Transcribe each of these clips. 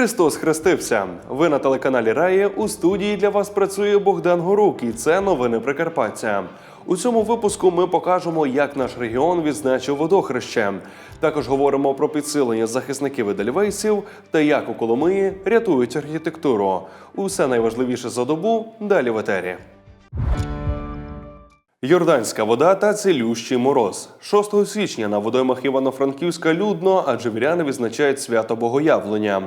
Христос хрестився. Ви на телеканалі Раї. У студії для вас працює Богдан Горук, і це новини Прикарпаття. У цьому випуску ми покажемо, як наш регіон відзначив водохреще. Також говоримо про підсилення захисників Едельвейсів та як у Коломиї рятують архітектуру. Усе найважливіше за добу далі в етері. Йорданська вода та цілющий мороз. 6 січня на водоймах Івано-Франківська людно, адже віряни відзначають свято Богоявлення.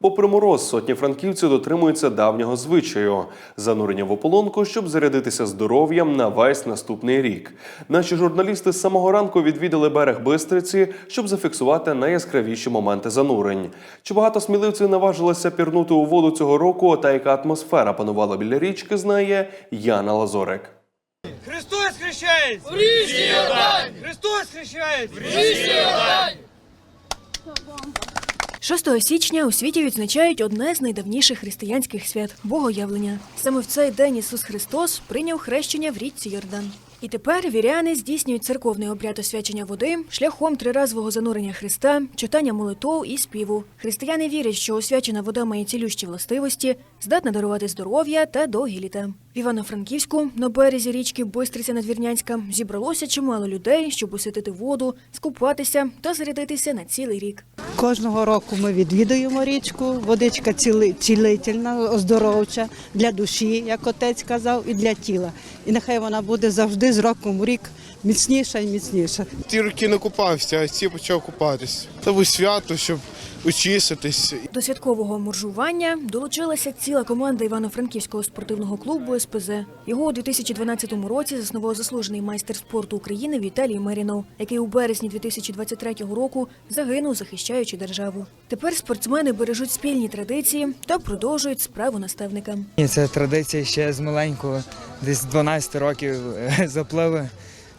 Попри мороз, сотні франківців дотримуються давнього звичаю занурення в ополонку, щоб зарядитися здоров'ям на весь наступний рік. Наші журналісти з самого ранку відвідали берег Бистриці, щоб зафіксувати найяскравіші моменти занурень. Чи багато сміливців наважилися пірнути у воду цього року, та яка атмосфера панувала біля річки, знає Яна Лазорик. Христос хрещається! В річці Йордань! Христос хрещається! В річці Йордань! 6 січня у світі відзначають одне з найдавніших християнських свят Богоявлення. Саме в цей день Ісус Христос прийняв хрещення в річці Йордан. І тепер віряни здійснюють церковний обряд освячення води шляхом триразового занурення Христа, читання молитов і співу. Християни вірять, що освячена вода має цілющі властивості, здатна дарувати здоров'я та довгі літа. В Івано-Франківську на березі річки Бистриця Надвірнянська зібралося чимало людей, щоб освятити воду, скупатися та зарядитися на цілий рік. Кожного року ми відвідуємо річку. Водичка ціли, цілительна, оздоровча для душі, як отець казав, і для тіла. І нехай вона буде завжди з роком в рік міцніша і міцніша. Ті роки не купався, а ці почав купатись. Був свято, щоб очиститись. До святкового моржування долучилася ціла команда Івано-Франківського спортивного клубу СПЗ. Його у 2012 році заснував заслужений майстер спорту України Віталій Мерінов, який у березні 2023 року загинув, захищаючи державу. Тепер спортсмени бережуть спільні традиції та продовжують справу наставника. Це традиція ще з маленького, десь 12 років е, запливи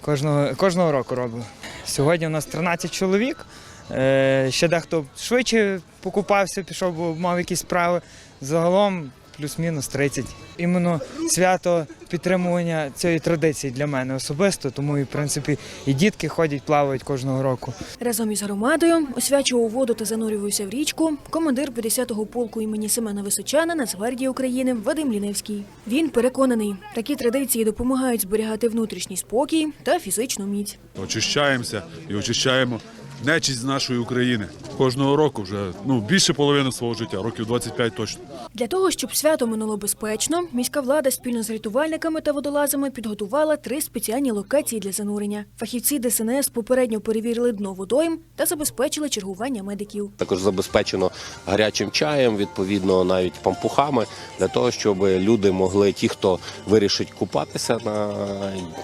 кожного, кожного року роблю. Сьогодні у нас 13 чоловік. Е, Ще дехто швидше покупався, пішов, бо мав якісь справи. Загалом плюс-мінус 30. Іменно свято підтримування цієї традиції для мене особисто, тому і в принципі і дітки ходять, плавають кожного року. Разом із громадою освячував воду та занурювався в річку командир 50-го полку імені Семена Височана Нацгвардії України Вадим Ліневський. Він переконаний, такі традиції допомагають зберігати внутрішній спокій та фізичну міць. очищаємося і очищаємо нечість з нашої України. Кожного року вже ну більше половини свого життя, років 25 точно. Для того, щоб свято минуло безпечно, міська влада спільно з рятувальниками та водолазами підготувала три спеціальні локації для занурення. Фахівці ДСНС попередньо перевірили дно водойм та забезпечили чергування медиків. Також забезпечено гарячим чаєм, відповідно, навіть пампухами, для того, щоб люди могли, ті, хто вирішить купатися на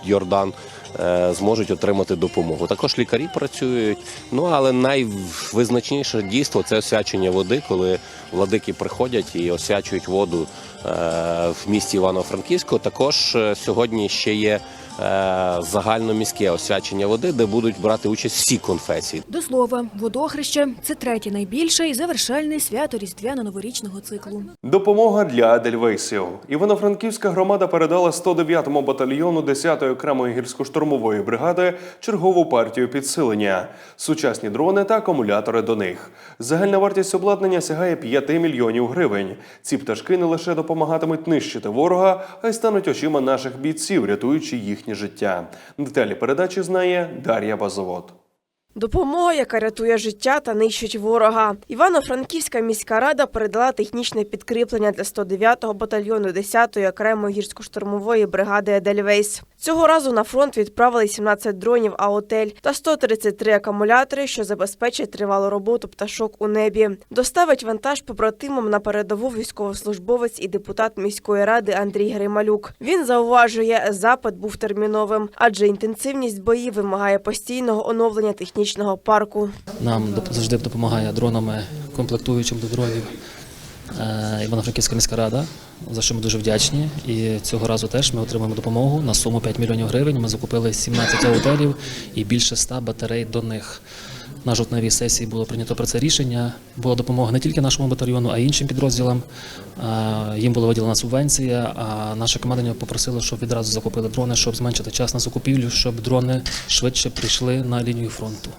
Йордан, зможуть отримати допомогу. Також лікарі працюють. Ну але найвизначніше дійство це освячення води, коли владики приходять і освячують воду е, в місті Івано-Франківську. Також е, сьогодні ще є. Е, Загальноміське освячення води, де будуть брати участь всі конфесії. До слова, водохреще це третє найбільше і завершальне свято різдвяно-новорічного циклу. Допомога для Едельвейсів. Івано-Франківська громада передала 109-му батальйону 10-ї окремої гірсько-штурмової бригади чергову партію підсилення, сучасні дрони та акумулятори до них. Загальна вартість обладнання сягає 5 мільйонів гривень. Ці пташки не лише допомагатимуть нищити ворога, а й стануть очима наших бійців, рятуючи їхнє життя. Деталі передачі знає Дар'я Базовод. Допомога, яка рятує життя та нищить ворога. Івано-Франківська міська рада передала технічне підкріплення для 109-го батальйону 10-ї окремої гірсько-штурмової бригади Едельвейс. Цього разу на фронт відправили 17 дронів «Аотель» та 133 акумулятори, що забезпечать тривалу роботу пташок у небі. Доставить вантаж побратимам на передову військовослужбовець і депутат міської ради Андрій Грималюк. Він зауважує, запит був терміновим, адже інтенсивність боїв вимагає постійного оновлення технічного парку. Нам завжди допомагає дронами, комплектуючим до дронів е, Івано-Франківська міська рада, за що ми дуже вдячні. І цього разу теж ми отримаємо допомогу на суму 5 мільйонів гривень. Ми закупили 17 аутерів і більше 100 батарей до них. На жовтневій сесії було прийнято про це рішення. Була допомога не тільки нашому батальйону, а й іншим підрозділам. Їм була виділена субвенція, а наше командування попросило, щоб відразу закупили дрони, щоб зменшити час на закупівлю, щоб дрони швидше прийшли на лінію фронту.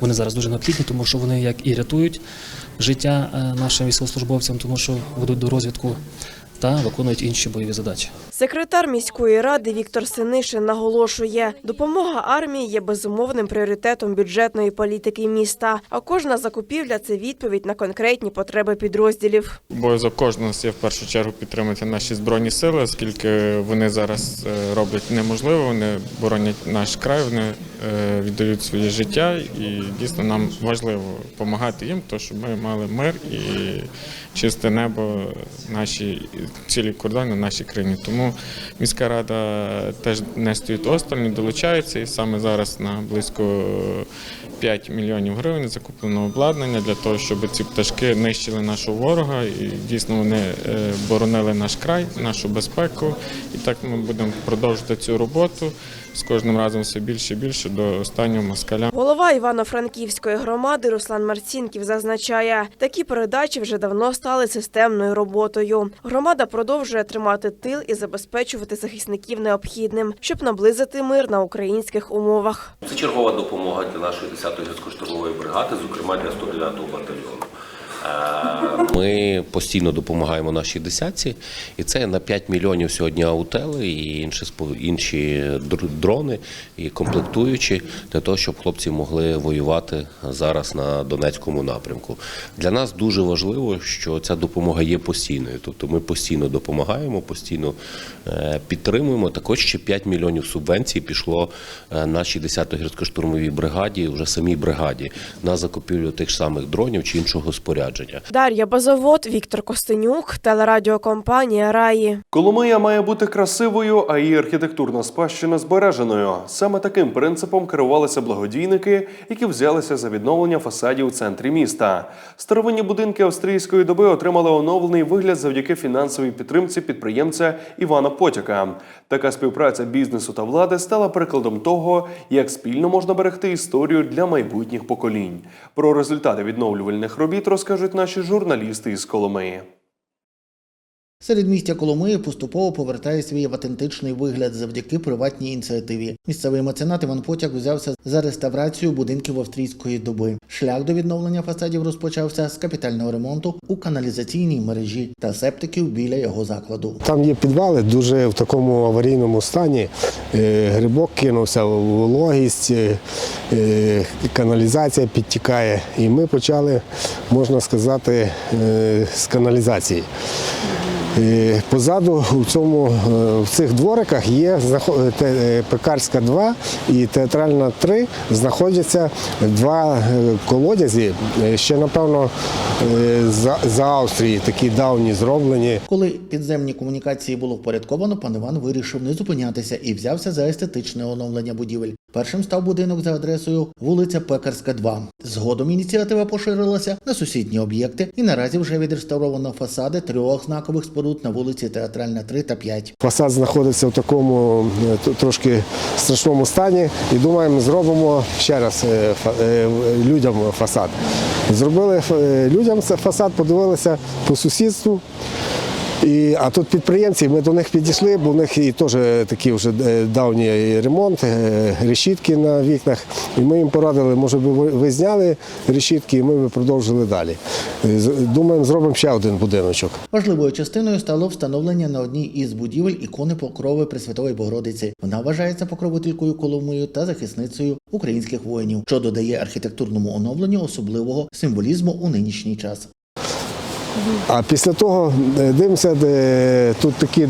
Вони зараз дуже необхідні, тому що вони як і рятують життя е, нашим військовослужбовцям, тому що ведуть до розвідку та виконують інші бойові задачі. Секретар міської ради Віктор Синишин наголошує, допомога армії є безумовним пріоритетом бюджетної політики міста. А кожна закупівля це відповідь на конкретні потреби підрозділів. Обов'язок кожного з є в першу чергу підтримати наші збройні сили, оскільки вони зараз е, роблять неможливе, вони боронять наш край, вони віддають своє життя, і дійсно нам важливо допомагати їм, то щоб ми мали мир і чисте небо наші цілі кордони нашій країні. Тому міська рада теж не стоїть осторонь, долучається і саме зараз на близько 5 мільйонів гривень закуплено обладнання для того, щоб ці пташки нищили нашого ворога і дійсно вони е, боронили наш край, нашу безпеку. І так ми будемо продовжувати цю роботу з кожним разом все більше і більше до останнього москаля. Голова Івано-Франківської громади Руслан Марцінків зазначає, такі передачі вже давно стали системною роботою. Громада продовжує тримати тил і забезпечувати захисників необхідним, щоб наблизити мир на українських умовах. Це чергова допомога для нашої 10-ї гірсько-штурмової бригади, зокрема для 109-го батальйону. Е, Ми постійно допомагаємо нашій десятці, і це на 5 мільйонів сьогодні аутели і інші інші дрони і комплектуючі для того, щоб хлопці могли воювати зараз на Донецькому напрямку. Для нас дуже важливо, що ця допомога є постійною. Тобто ми постійно допомагаємо, постійно е, підтримуємо. Також ще 5 мільйонів субвенцій пішло е, нашій 10-ї гірсько-штурмовій бригаді, вже самій бригаді, на закупівлю тих самих дронів чи іншого спорядження. Дар'я Базовод, Віктор Костенюк, телерадіокомпанія Раї. Коломия має бути красивою, а її архітектурна спадщина збереженою. Саме таким принципом керувалися благодійники, які взялися за відновлення фасадів у центрі міста. Старовинні будинки австрійської доби отримали оновлений вигляд завдяки фінансовій підтримці підприємця Івана Потяка. Така співпраця бізнесу та влади стала прикладом того, як спільно можна берегти історію для майбутніх поколінь. Про результати відновлювальних робіт розкажуть наші журналісти із Коломиї. Середмістя Коломиї поступово повертає свій автентичний вигляд завдяки приватній ініціативі. Місцевий меценат Іван Потяк взявся за реставрацію будинків австрійської доби. Шлях до відновлення фасадів розпочався з капітального ремонту у каналізаційній мережі та септиків біля його закладу. Там є підвали дуже в такому аварійному стані. Е, Грибок кинувся, вологість, е, е, каналізація підтікає. І ми почали, можна сказати, з каналізації. Е, Позаду у цьому е, в цих двориках є е, пекарська 2 і театральна 3 знаходяться два колодязі. Ще напевно за Австрії такі давні зроблені. Коли підземні комунікації було впорядковано, пан Іван вирішив не зупинятися і взявся за естетичне оновлення будівель. Першим став будинок за адресою вулиця Пекарська, 2. Згодом ініціатива поширилася на сусідні об'єкти, і наразі вже відреставровано фасади трьох знакових споруд на вулиці Театральна 3 та 5. Фасад знаходиться в такому е, трошки страшному стані. І думаємо, зробимо ще раз е, е, людям фасад. Зробили людям фасад, подивилися по сусідству. І, а тут підприємці, ми до них підійшли, бо в них і теж такий вже е, давній ремонт, е, решітки на вікнах. І ми їм порадили, може би ви зняли решітки, і ми би продовжили далі. Е, Думаємо, зробимо ще один будиночок. Важливою частиною стало встановлення на одній із будівель ікони покрови Пресвятої Богородиці. Вона вважається покровителькою Коломию та захисницею українських воїнів, що додає архітектурному оновленню особливого символізму у нинішній час. А після того е, дивимося, тут такі е,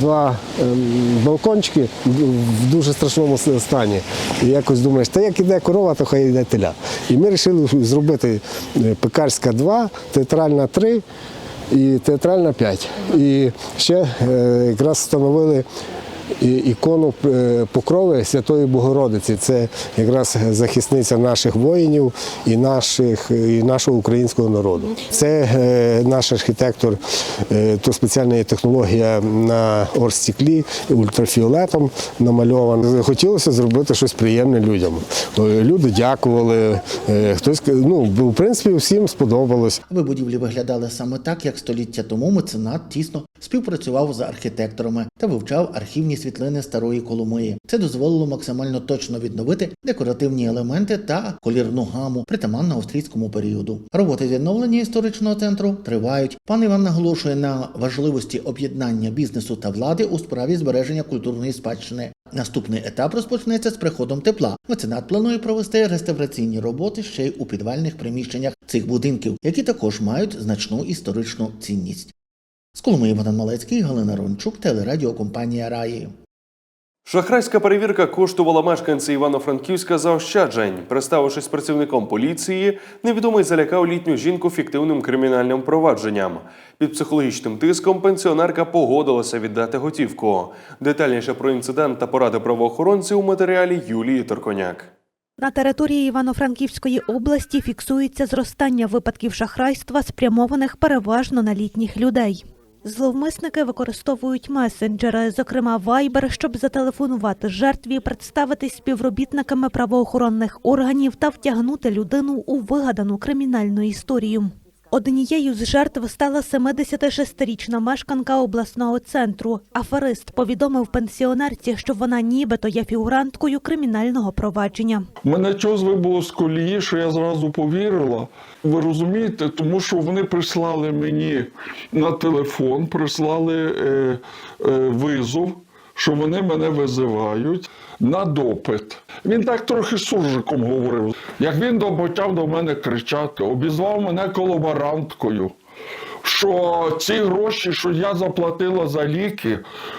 два ем, балкончики в дуже страшному стані. І якось думаєш, та як іде корова, то хай йде теля. І ми вирішили зробити е, пекарська 2, театральна 3 і театральна 5. І ще якраз встановили ікону е, покрови Святої Богородиці. Це якраз захисниця наших воїнів і, наших, і нашого українського народу. Це е, наш архітектор, е, то спеціальна технологія на оргстеклі, ультрафіолетом намальована. Хотілося зробити щось приємне людям. Люди дякували, хтось ну, в принципі всім сподобалось. Аби будівлі виглядали саме так, як століття тому меценат тісно співпрацював з архітекторами та вивчав архівні світлини старої Коломиї. Це дозволило максимально точно відновити декоративні елементи та колірну гаму, притаманну австрійському періоду. Роботи відновлення історичного центру тривають. Пан Іван наголошує на важливості об'єднання бізнесу та влади у справі збереження культурної спадщини. Наступний етап розпочнеться з приходом тепла. Меценат планує провести реставраційні роботи ще й у підвальних приміщеннях цих будинків, які також мають значну історичну цінність. З Коломиї Богдан Малецький, Галина Рончук, телерадіокомпанія Раї. Шахрайська перевірка коштувала мешканці Івано-Франківська заощаджень. Представившись працівником поліції, невідомий залякав літню жінку фіктивним кримінальним провадженням. Під психологічним тиском пенсіонерка погодилася віддати готівку. Детальніше про інцидент та поради правоохоронців у матеріалі Юлії Торконяк. На території Івано-Франківської області фіксується зростання випадків шахрайства, спрямованих переважно на літніх людей. Зловмисники використовують месенджери, зокрема Viber, щоб зателефонувати жертві, представитись співробітниками правоохоронних органів та втягнути людину у вигадану кримінальну історію. Однією з жертв стала 76-річна мешканка обласного центру. Аферист повідомив пенсіонерці, що вона нібито є фігуранткою кримінального провадження. Мене чогось вибуло з колії, що я зразу повірила. Ви розумієте, тому що вони прислали мені на телефон, прислали е, е, визов, що вони мене визивають на допит. Він так трохи суржиком говорив. Як він почав до мене кричати, обізвав мене колаборанткою. Що ці гроші, що я заплатила за ліки,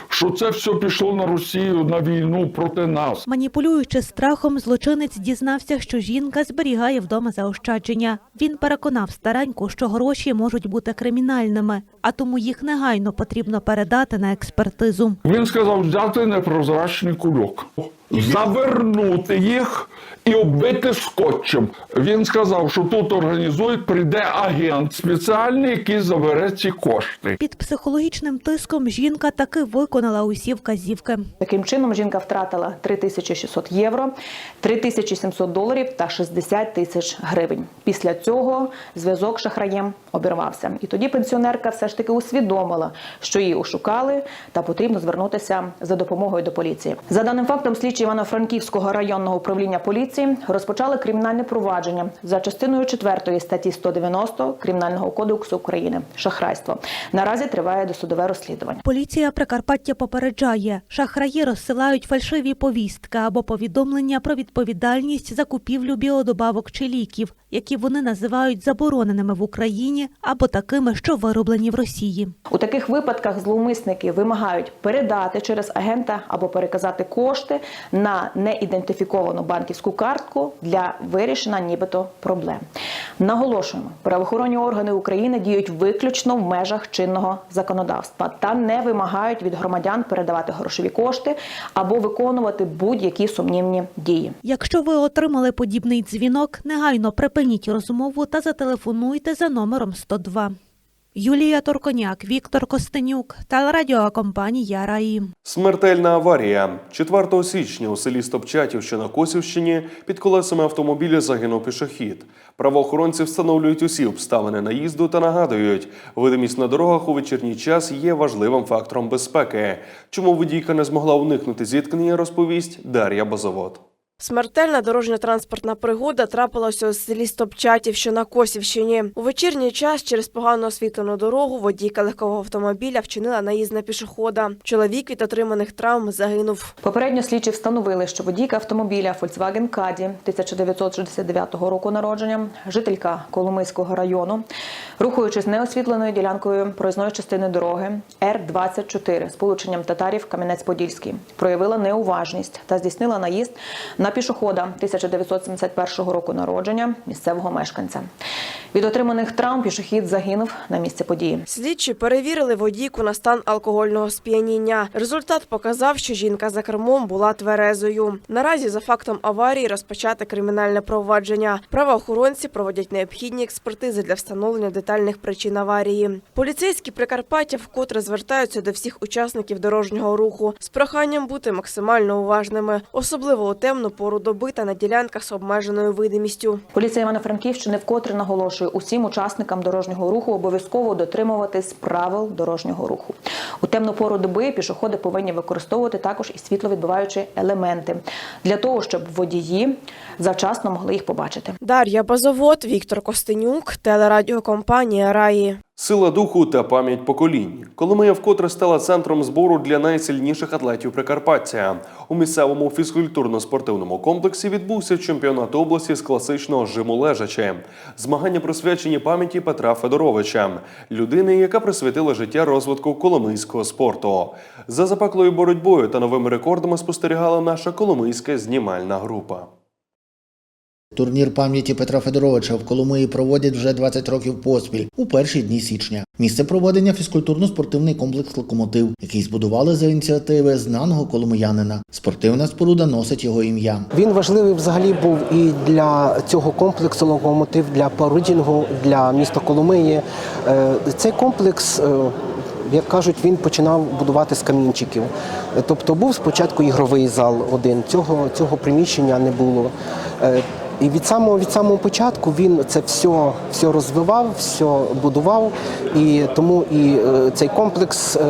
що це все пішло на Росію на війну проти нас. Маніпулюючи страхом, злочинець дізнався, що жінка зберігає вдома заощадження. Він переконав стареньку, що гроші можуть бути кримінальними, а тому їх негайно потрібно передати на експертизу. Він сказав взяти непрозрачний кульок, завернути їх і оббити скотчем. Він сказав, що тут організують, прийде агент спеціальний, який забере ці кошти. Під психологічним тиском жінка таки виконала усі вказівки. Таким чином жінка втратила 3600 євро, 3700 доларів та 60 тисяч гривень. Після цього зв'язок з шахраєм обірвався. І тоді пенсіонерка все ж таки усвідомила, що її ошукали та потрібно звернутися за допомогою до поліції. За даним фактом, слідчі Івано-Франківського районного управління поліції розпочали кримінальне провадження за частиною 4 статті 190 Кримінального кодексу України шахрайство. Наразі триває досудове розслідування. Поліція Прикарпаття попереджає, шахраї розсилають фальшиві повістки або повідомлення про відповідальність за купівлю біодобавок чи ліків, які вони називають забороненими в Україні або такими, що вироблені в Росії. У таких випадках зловмисники вимагають передати через агента або переказати кошти на неідентифіковану банківську картку для вирішення нібито проблем. Наголошуємо, правоохоронні органи України діють виключно в межах чинного законодавства та не вимагають від громадян передавати грошові кошти або виконувати будь-які сумнівні дії. Якщо ви отримали подібний дзвінок, негайно припиніть розмову та зателефонуйте за номером 102. Юлія Торконяк, Віктор Костенюк, телерадіокомпанія Раї. Смертельна аварія. 4 січня у селі Стопчатів, що на Косівщині, під колесами автомобіля загинув пішохід. Правоохоронці встановлюють усі обставини наїзду та нагадують, видимість на дорогах у вечірній час є важливим фактором безпеки. Чому водійка не змогла уникнути зіткнення, розповість Дар'я Базовод. Смертельна дорожньо-транспортна пригода трапилася у селі Стопчатів, що на Косівщині. У вечірній час через погано освітлену дорогу водійка легкового автомобіля вчинила наїзд на пішохода. Чоловік від отриманих травм загинув. Попередньо слідчі встановили, що водійка автомобіля Volkswagen Caddy 1969 року народження, жителька Коломийського району, рухаючись неосвітленою ділянкою проїзної частини дороги Р-24 з полученням татарів Кам'янець-Подільський, проявила неуважність та здійснила наїзд на пішохода 1971 року народження місцевого мешканця. Від отриманих травм пішохід загинув на місці події. Слідчі перевірили водійку на стан алкогольного сп'яніння. Результат показав, що жінка за кермом була тверезою. Наразі за фактом аварії розпочати кримінальне провадження. Правоохоронці проводять необхідні експертизи для встановлення детальних причин аварії. Поліцейські Прикарпаття вкотре звертаються до всіх учасників дорожнього руху з проханням бути максимально уважними, особливо у темну пору доби та на ділянках з обмеженою видимістю. Поліція Івано-Франківщини вкотре наголошує усім учасникам дорожнього руху обов'язково дотримуватись правил дорожнього руху. У темну пору доби пішоходи повинні використовувати також і світловідбиваючі елементи для того, щоб водії завчасно могли їх побачити. Дар'я Базовод, Віктор Костенюк, телерадіокомпанія Раї. Сила духу та пам'ять поколінь. Коломия вкотре стала центром збору для найсильніших атлетів Прикарпаття. У місцевому фізкультурно-спортивному комплексі відбувся чемпіонат області з класичного жиму лежачи. Змагання присвячені пам'яті Петра Федоровича, людини, яка присвятила життя розвитку коломийського спорту. За запеклою боротьбою та новими рекордами спостерігала наша коломийська знімальна група. Турнір пам'яті Петра Федоровича в Коломиї проводять вже 20 років поспіль у перші дні січня. Місце проведення фізкультурно-спортивний комплекс Локомотив, який збудували за ініціативи знаного коломиянина. Спортивна споруда носить його ім'я. Він важливий взагалі був і для цього комплексу локомотив для парудінгу, для міста Коломиї. Е, Цей комплекс. е, Як кажуть, він починав будувати з камінчиків. Е, Тобто був спочатку ігровий зал один, цього, цього приміщення не було. І від самого від самого початку він це все, все розвивав, все будував, і тому і е, цей комплекс е,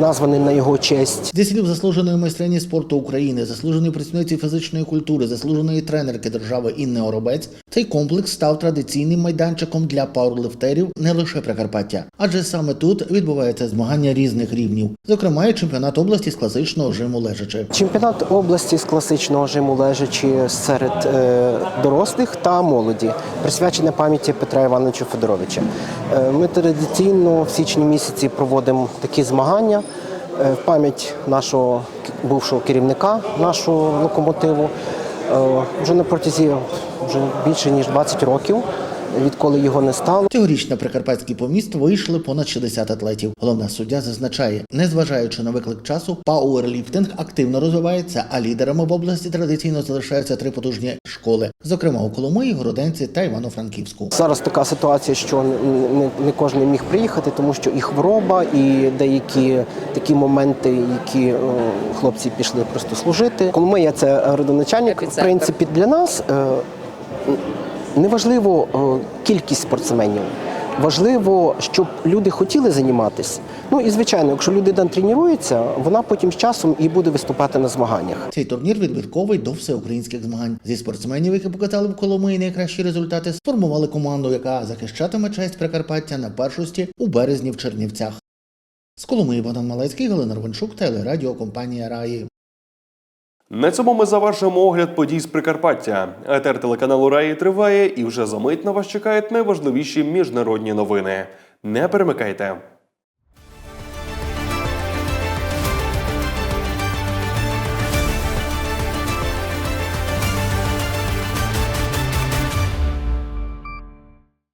названий на його честь. Зі слів заслуженої майстрині спорту України, заслуженої працівниці фізичної культури, заслуженої тренерки держави Інни Оробець, цей комплекс став традиційним майданчиком для пауерлифтерів не лише Прикарпаття, адже саме тут відбуваються змагання різних рівнів, зокрема і чемпіонат області з класичного жиму лежачи. Чемпіонат області з класичного жиму лежачі серед е, дорослих та молоді, присвячене пам'яті Петра Івановича Федоровича. Е, ми традиційно в січні місяці проводимо такі змагання е, в пам'ять нашого бувшого керівника нашого локомотиву. Е, вже на протязі вже більше ніж 20 років, відколи його не стало. Цьогоріч на прикарпатський поміст вийшли понад 60 атлетів. Головна суддя зазначає, незважаючи на виклик часу, пауерліфтинг активно розвивається, а лідерами в області традиційно залишаються три потужні школи, зокрема у Коломиї, Городенці та Івано-Франківську. Зараз така ситуація, що не, не кожен міг приїхати, тому що і хвороба, і деякі такі моменти, які е, хлопці пішли просто служити. Коломия – це родоначальник. В принципі, для нас е, неважливо е, кількість спортсменів. Важливо, щоб люди хотіли займатися. Ну і звичайно, якщо людина тренується, вона потім з часом і буде виступати на змаганнях. Цей турнір відбитковий до всеукраїнських змагань. Зі спортсменів, які показали в Коломиї найкращі результати, сформували команду, яка захищатиме честь Прикарпаття на першості у березні в Чернівцях. З Коломиї Богдан Малецький, Галина Рванчук, телерадіокомпанія Раї. На цьому ми завершимо огляд подій з Прикарпаття. Етер телеканалу Раї триває, і вже за мить на вас чекають найважливіші міжнародні новини. Не перемикайте.